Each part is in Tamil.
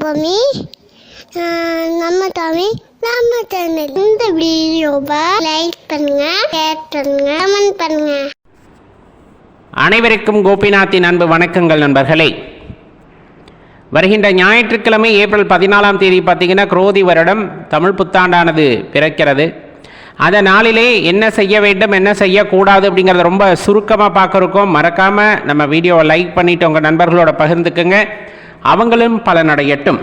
பூமி. நம்ம தமிழ் நம்ம சேனல் இந்த வீடியோவை லைக் பண்ணுங்க ஷேர் பண்ணுங்க கமெண்ட் பண்ணுங்க. அனைவருக்கும் கோபிநாத்தின் அன்பு வணக்கங்கள் நண்பர்களே. வருகின்ற ஞாயிற்றுக்கிழமை ஏப்ரல் பதினாலாம் தேதி பார்த்தீங்கன்னா குரோதி வருடம் தமிழ் புத்தாண்டானது பிறக்கிறது. அந்த நாளிலே என்ன செய்ய வேண்டும் என்ன செய்யக்கூடாது அப்படிங்கிறத ரொம்ப சுருக்கமாக பார்க்குறோம். மறக்காமல் நம்ம வீடியோவை லைக் பண்ணிவிட்டு உங்கள் நண்பர்களோட பகிர்ந்துக்குங்க. அவங்களும் பலனடையட்டும்.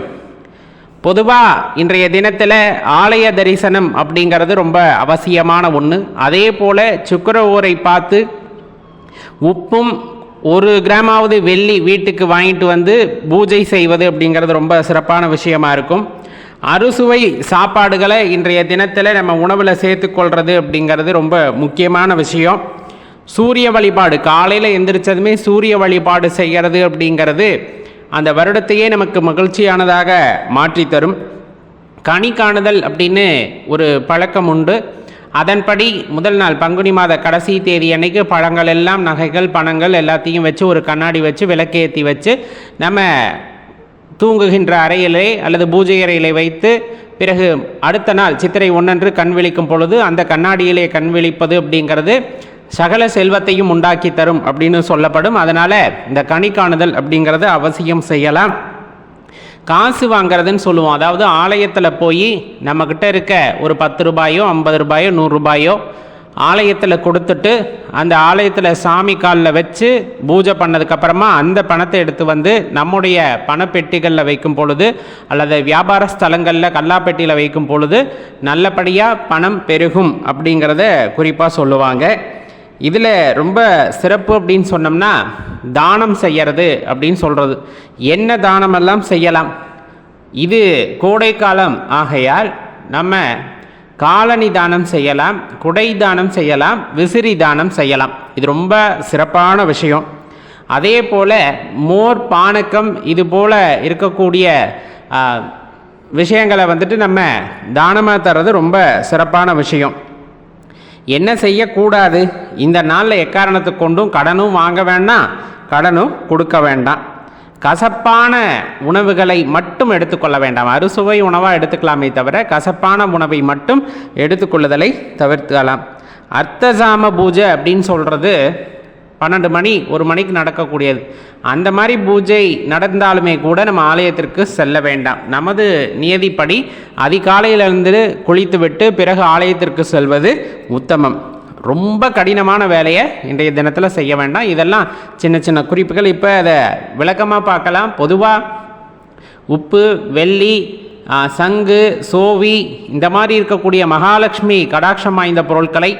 பொதுவாக இன்றைய தினத்தில் ஆலய தரிசனம் அப்படிங்கிறது ரொம்ப அவசியமான ஒன்று அதே போல் சுக்கர ஊரை பார்த்து உப்பும் ஒரு கிராமாவது வெள்ளி வீட்டுக்கு வாங்கிட்டு வந்து பூஜை செய்வது அப்படிங்கிறது ரொம்ப சிறப்பான விஷயமா இருக்கும். அறுசுவை சாப்பாடுகளை இன்றைய தினத்தில் நம்ம உணவில் சேர்த்துக்கொள்கிறது அப்படிங்கிறது ரொம்ப முக்கியமான விஷயம். சூரிய வழிபாடு காலையில் எந்திரிச்சதுமே சூரிய வழிபாடு செய்கிறது அப்படிங்கிறது அந்த வருடத்தையே நமக்கு மகிழ்ச்சியானதாக மாற்றி தரும். கனி காணுதல் அப்படின்னு ஒரு பழக்கம் உண்டு. அதன்படி முதல் நாள் பங்குனி மாத கடைசி தேதி அன்னைக்கு பழங்கள் எல்லாம் நகைகள் பணங்கள் எல்லாத்தையும் வச்சு ஒரு கண்ணாடி வச்சு விளக்கேற்றி வச்சு நம்ம தூங்குகின்ற அறையிலே அல்லது பூஜை அறையிலே வைத்து பிறகு அடுத்த நாள் சித்திரை ஒன்றன்று கண் விழிக்கும் பொழுது அந்த கண்ணாடியிலே கண் விழிப்பது அப்படிங்கிறது சகல செல்வத்தையும் உண்டாக்கி தரும் அப்படின்னு சொல்லப்படும். அதனால் இந்த கனி காணுதல் அப்படிங்கிறத அவசியம் செய்யலாம். காசு வாங்குறதுன்னு சொல்லுவோம். அதாவது ஆலயத்தில் போய் நம்மக்கிட்ட இருக்க ஒரு பத்து ரூபாயோ ஐம்பது ரூபாயோ நூறுரூபாயோ ஆலயத்தில் கொடுத்துட்டு அந்த ஆலயத்தில் சாமி காலில் வச்சு பூஜை பண்ணதுக்கப்புறமா அந்த பணத்தை எடுத்து வந்து நம்முடைய பணப்பெட்டிகளில் வைக்கும் பொழுது அல்லது வியாபார ஸ்தலங்களில் கல்லாப்பெட்டியில் வைக்கும் பொழுது நல்லபடியாக பணம் பெருகும் அப்படிங்கிறத குறிப்பாக சொல்லுவாங்க. இதில் ரொம்ப சிறப்பு அப்படின்னு சொன்னோம்னா தானம் செய்கிறது அப்படின்னு சொல்கிறது என்ன தானமெல்லாம் செய்யலாம்? இது கோடைக்காலம் ஆகையால் நம்ம காலணி தானம் செய்யலாம் குடை தானம் செய்யலாம் விசிறி தானம் செய்யலாம். இது ரொம்ப சிறப்பான விஷயம். அதே போல் மோர் பானக்கம் இது போல் இருக்கக்கூடிய விஷயங்களை வந்துட்டு நம்ம தானமாக தர்றது ரொம்ப சிறப்பான விஷயம். என்ன செய்யக்கூடாது? இந்த நாளில் எக்காரணத்தை கொண்டும் கடனும் வாங்க வேண்டாம் கடனும் கொடுக்க வேண்டாம் கசப்பான உணவுகளை மட்டும் எடுத்துக்கொள்ள வேண்டாம். அறுசுவை உணவாக எடுத்துக்கலாமே தவிர கசப்பான உணவை மட்டும் எடுத்துக்கொள்ளுதலை தவிர்த்துக்கலாம். அர்த்தசாம பூஜை அப்படின்னு சொல்கிறது பன்னெண்டு மணி ஒரு மணிக்கு நடக்கக்கூடியது. அந்த மாதிரி பூஜை நடந்தாலுமே கூட நம்ம ஆலயத்திற்கு செல்ல வேண்டாம். நமது நியதிப்படி அதிகாலையிலிருந்து குளித்துவிட்டு பிறகு ஆலயத்திற்கு செல்வது உத்தமம். ரொம்ப கடினமான வேலையை இன்றைய தினத்தில் செய்ய வேண்டாம். இதெல்லாம் சின்ன சின்ன குறிப்புகள். இப்போ அதை விளக்கமாக பார்க்கலாம். பொதுவாக உப்பு வெள்ளி சங்கு சோவி இந்த மாதிரி இருக்கக்கூடிய மகாலட்சுமி கடாட்சம் வாய்ந்த பொருட்களை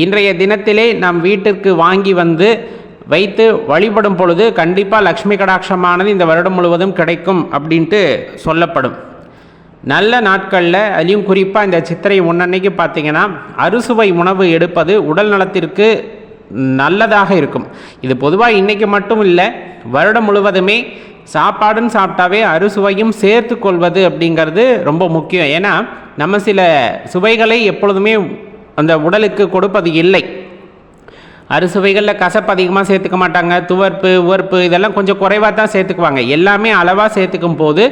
இன்றைய தினத்திலே நம் வீட்டிற்கு வாங்கி வந்து வைத்து வழிபடும் பொழுது கண்டிப்பாக லக்ஷ்மி கடாட்சமானது இந்த வருடம் முழுவதும் கிடைக்கும் அப்படின்ட்டு சொல்லப்படும். நல்ல நாட்களில் அதுலேயும் குறிப்பாக இந்த சித்திரை ஒன்னன்னைக்கு பார்த்தீங்கன்னா அறுசுவை உணவு எடுப்பது உடல் நலத்திற்கு நல்லதாக இருக்கும். இது பொதுவாக இன்றைக்கு மட்டும் இல்லை வருடம் முழுவதுமே சாப்பாடுன்னு சாப்பிட்டாவே அறுசுவையும் சேர்த்து கொள்வது அப்படிங்கிறது ரொம்ப முக்கியம். ஏன்னா நம்ம சில சுவைகளை எப்பொழுதுமே அந்த உடலுக்கு கொடுப்பது இல்லை. அறுசுவைகளில் கசப்பு அதிகமாக சேர்த்துக்க மாட்டாங்க. துவர்ப்பு உவர்ப்பு இதெல்லாம் கொஞ்சம் குறைவாக தான் சேர்த்துக்குவாங்க. எல்லாமே அளவாக சேர்த்துக்கும் போது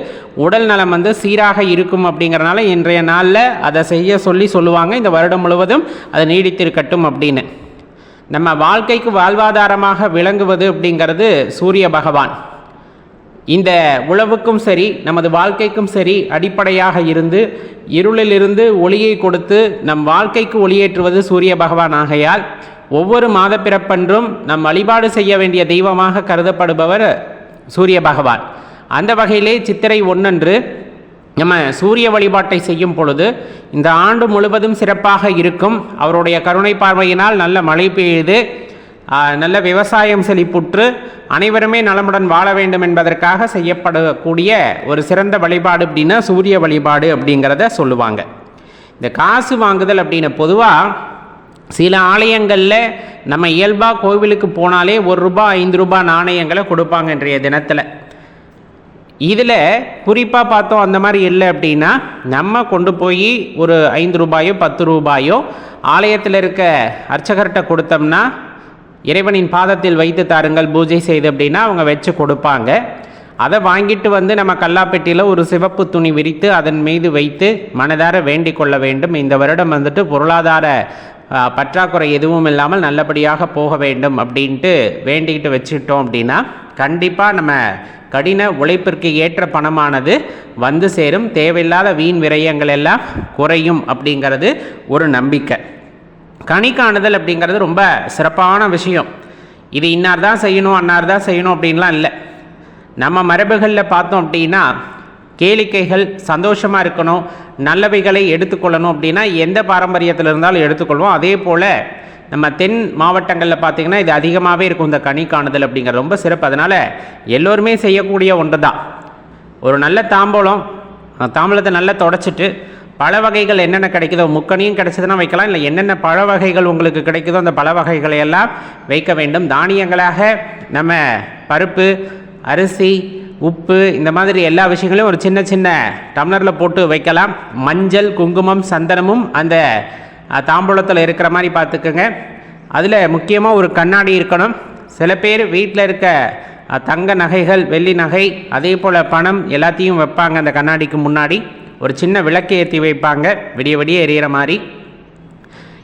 உடல் நலம் வந்து சீராக இருக்கும் அப்படிங்கிறனால இன்றைய நாளில் அதை செய்ய சொல்லி சொல்லுவாங்க. இந்த வருடம் முழுவதும் அதை நீடித்திருக்கட்டும் அப்படின்னு. நம்ம வாழ்க்கைக்கு வாழ்வாதாரமாக விளங்குவது அப்படிங்கிறது சூரிய பகவான். இந்த உழவுக்கும் சரி நமது வாழ்க்கைக்கும் சரி அடிப்படையாக இருந்து இருளிலிருந்து ஒளியை கொடுத்து நம் வாழ்க்கைக்கு ஒளியேற்றுவது சூரிய பகவான் ஆகையால் ஒவ்வொரு மாத பிறப்பன்றும் நம் வழிபாடு செய்ய வேண்டிய தெய்வமாக கருதப்படுபவர் சூரிய பகவான். அந்த வகையிலே சித்திரை ஒன்றன்று நம்ம சூரிய வழிபாட்டை செய்யும் பொழுது இந்த ஆண்டு முழுவதும் சிறப்பாக இருக்கும். அவருடைய கருணை பார்வையினால் நல்ல மழை பெய்யுது நல்ல விவசாயம் செழிப்புற்று அனைவருமே நலமுடன் வாழ வேண்டும் என்பதற்காக செய்யப்படக்கூடிய ஒரு சிறந்த வழிபாடு அப்படின்னா சூரிய வழிபாடு அப்படிங்கிறத சொல்லுவாங்க. இந்த காசு வாங்குதல் அப்படின்னு பொதுவாக சில ஆலயங்களில் நம்ம இயல்பாக கோவிலுக்கு போனாலே ஒரு ரூபாய் ஐந்து ரூபாய் நாணயங்களை கொடுப்பாங்க இன்றைய தினத்தில். இதில் குறிப்பாக பார்த்தோம் அந்த மாதிரி இல்லை அப்படின்னா நம்ம கொண்டு போய் ஒரு ஐந்து ரூபாயோ பத்து ரூபாயோ ஆலயத்தில் இருக்க அர்ச்சகர்கிட்ட கொடுத்தோம்னா இறைவனின் பாதத்தில் வைத்து தாருங்கள் பூஜை செய்து அப்படின்னா அவங்க வச்சு கொடுப்பாங்க. அதை வாங்கிட்டு வந்து நம்ம கல்லாப்பெட்டியில் ஒரு சிவப்பு துணி விரித்து அதன் மீது வைத்து மனதார வேண்டிக் கொள்ள வேண்டும். இந்த வருடம் வந்துட்டு பொருளாதார பற்றாக்குறை எதுவும் இல்லாமல் நல்லபடியாக போக வேண்டும் அப்படின்ட்டு வேண்டிக்கிட்டு வச்சுட்டோம் அப்படின்னா கண்டிப்பாக நம்ம கடின உழைப்பிற்கு ஏற்ற பணமானது வந்து சேரும். தேவையில்லாத வீண் விரயங்கள் எல்லாம் குறையும் அப்படிங்கிறது ஒரு நம்பிக்கை. கணிக்காணுதல் காணுதல் அப்படிங்கிறது ரொம்ப சிறப்பான விஷயம். இது இன்னார் தான் செய்யணும் அன்னார் தான் செய்யணும் அப்படின்லாம் இல்லை. நம்ம மரபுகளில் பார்த்தோம் அப்படின்னா கேளிக்கைகள் சந்தோஷமாக இருக்கணும் நல்லவைகளை எடுத்துக்கொள்ளணும் அப்படின்னா எந்த பாரம்பரியத்தில் இருந்தாலும் எடுத்துக்கொள்வோம். அதே போல் நம்ம தென் மாவட்டங்களில் பார்த்தீங்கன்னா இது அதிகமாகவே இருக்கும் இந்த கனி காணுதல் அப்படிங்கிறது. ரொம்ப சிறப்பு. அதனால் எல்லோருமே செய்யக்கூடிய ஒன்று தான் ஒரு நல்ல தாம்பூலம் தாம்பூலத்தை நல்லா தொடச்சிட்டு பழ வகைகள் என்னென்ன கிடைக்குதோ முக்கனியும் கிடைச்சதுன்னா வைக்கலாம் இல்லை என்னென்ன பழ வகைகள் உங்களுக்கு கிடைக்குதோ அந்த பழ வகைகளை எல்லாம் வைக்க வேண்டும். தானியங்களாக நம்ம பருப்பு அரிசி உப்பு இந்த மாதிரி எல்லா விஷயங்களையும் ஒரு சின்ன சின்ன டம்ளரில் போட்டு வைக்கலாம். மஞ்சள் குங்குமம் சந்தனமும் அந்த தாம்பூலத்தில் இருக்கிற மாதிரி பார்த்துக்கோங்க. அதில் முக்கியமாக ஒரு கண்ணாடி இருக்கணும். சில பேர் வீட்டில் இருக்க தங்க நகைகள் வெள்ளி நகை அதே போல் பணம் எல்லாத்தையும் வைப்பாங்க அந்த கண்ணாடிக்கு முன்னாடி. ஒரு சின்ன விளக்கு ஏற்றி வைப்பாங்க. விடிய விடிய எரியிற மாதிரி.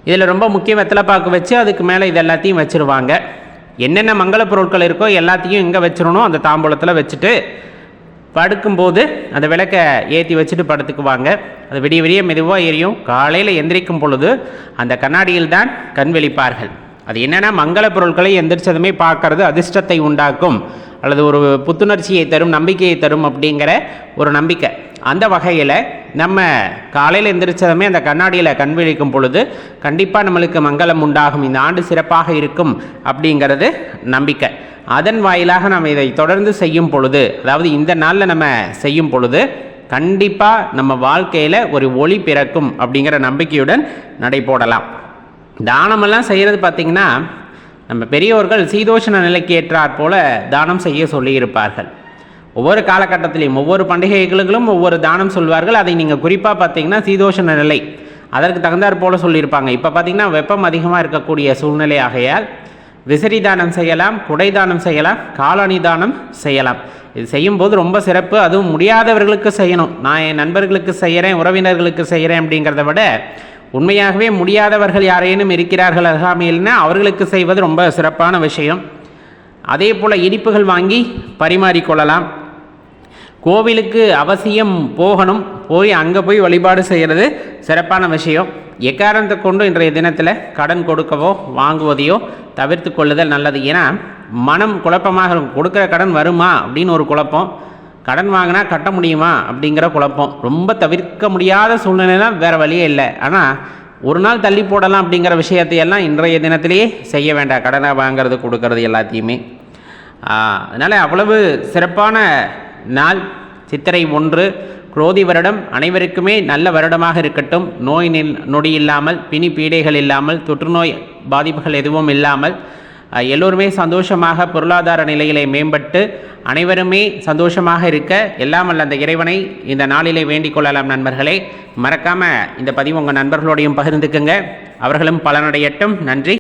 இதில் ரொம்ப முக்கிய வெத்தலைப்பாக்கு வச்சு அதுக்கு மேலே இது எல்லாத்தையும் வச்சுருவாங்க. என்னென்ன மங்கள பொருட்கள் இருக்கோ எல்லாத்தையும் எங்கே வச்சிடணும். அந்த தாம்பூலத்தில் வச்சுட்டு படுக்கும்போது அந்த விளக்கை ஏற்றி வச்சுட்டு படுத்துக்குவாங்க. அது விடிய விடிய மெதுவாக எரியும். காலையில் எந்திரிக்கும் பொழுது அந்த கண்ணாடியில் தான் கண் வெளிப்பார்கள் அது என்னென்னா மங்கள பொருட்களை எந்திரிச்சதுமே பார்க்கறது அதிர்ஷ்டத்தை உண்டாக்கும். அல்லது ஒரு புத்துணர்ச்சியை தரும் நம்பிக்கையை தரும் அப்படிங்கிற ஒரு நம்பிக்கை. அந்த வகையில் நம்ம காலையில் எந்திரிச்சதுமே அந்த கண்ணாடியில் கண் விழிக்கும் பொழுது கண்டிப்பாக நம்மளுக்கு மங்களம் உண்டாகும். இந்த ஆண்டு சிறப்பாக இருக்கும் அப்படிங்கிறது நம்பிக்கை. அதன் வாயிலாக நம்ம இதை தொடர்ந்து செய்யும் பொழுது அதாவது இந்த நாளில் நம்ம செய்யும் பொழுது கண்டிப்பாக நம்ம வாழ்க்கையில் ஒரு ஒளி பிறக்கும் அப்படிங்கிற நம்பிக்கையுடன் நடைபோடலாம். தானமெல்லாம் செய்கிறது பார்த்திங்கன்னா நம்ம பெரியோர்கள் சீதோஷண நிலைக்கு ஏற்றாற் போல தானம் செய்ய சொல்லியிருப்பார்கள். ஒவ்வொரு காலகட்டத்திலையும் ஒவ்வொரு பண்டிகைகளுக்கும் ஒவ்வொரு தானம் சொல்வார்கள். அதை நீங்கள் குறிப்பாக பார்த்தீங்கன்னா சீதோஷண நிலை. அதற்கு தகுந்தாற் போல சொல்லியிருப்பாங்க. இப்போ பார்த்தீங்கன்னா வெப்பம் அதிகமாக இருக்கக்கூடிய சூழ்நிலை ஆகையால் விசிறி தானம் செய்யலாம் குடை தானம் செய்யலாம் காலணி தானம் செய்யலாம். இது செய்யும்போது ரொம்ப சிறப்பு. அதுவும் முடியாதவர்களுக்கு செய்யணும். நான் என் நண்பர்களுக்கு செய்கிறேன் உறவினர்களுக்கு செய்கிறேன் அப்படிங்கிறத விட உண்மையாகவே முடியாதவர்கள் யாரேனும் இருக்கிறார்கள் அருகாமையில்னா அவர்களுக்கு செய்வது ரொம்ப சிறப்பான விஷயம். அதே போல் இனிப்புகள் வாங்கி பரிமாறிக்கொள்ளலாம். கோவிலுக்கு அவசியம் போகணும் போய் அங்கே போய் வழிபாடு செய்கிறது சிறப்பான விஷயம். எக்காரணத்தை கொண்டு இன்றைய தினத்தில் கடன் கொடுக்கவோ வாங்குவதையோ தவிர்த்து கொள்ளுதல் நல்லது. ஏன்னா மனம் குழப்பமாக இருக்கும். கொடுக்குற கடன் வருமா அப்படின்னு ஒரு குழப்பம். கடன் வாங்கினா கட்ட முடியுமா அப்படிங்கிற குழப்பம். ரொம்ப தவிர்க்க முடியாத சூழ்நிலைனா வேறு வழியே இல்லை. ஆனால் ஒரு நாள் தள்ளி போடலாம் அப்படிங்கிற விஷயத்தையெல்லாம் இன்றைய தினத்திலேயே செய்ய வேண்டாம். கடனை வாங்குறது கொடுக்கறது எல்லாத்தையுமே. அதனால் அவ்வளவு சிறப்பான நாள். சித்திரை ஒன்று குரோதி வருடம் அனைவருக்குமே நல்ல வருடமாக இருக்கட்டும். நோய் நொடி இல்லாமல் பிணி பீடைகள் இல்லாமல் தொற்றுநோய் பாதிப்புகள் எதுவும் இல்லாமல் எல்லோருமே சந்தோஷமாக பொருளாதார நிலையிலே மேம்பட்டு அனைவருமே சந்தோஷமாக இருக்க எல்லாம் அல்ல அந்த இறைவனை இந்த நாளிலே வேண்டிக் கொள்ளலாம் நண்பர்களே. மறக்காமல் இந்த பதிவு உங்கள் நண்பர்களோடையும் பகிர்ந்துக்குங்க. அவர்களும் பலனடையட்டும். நன்றி.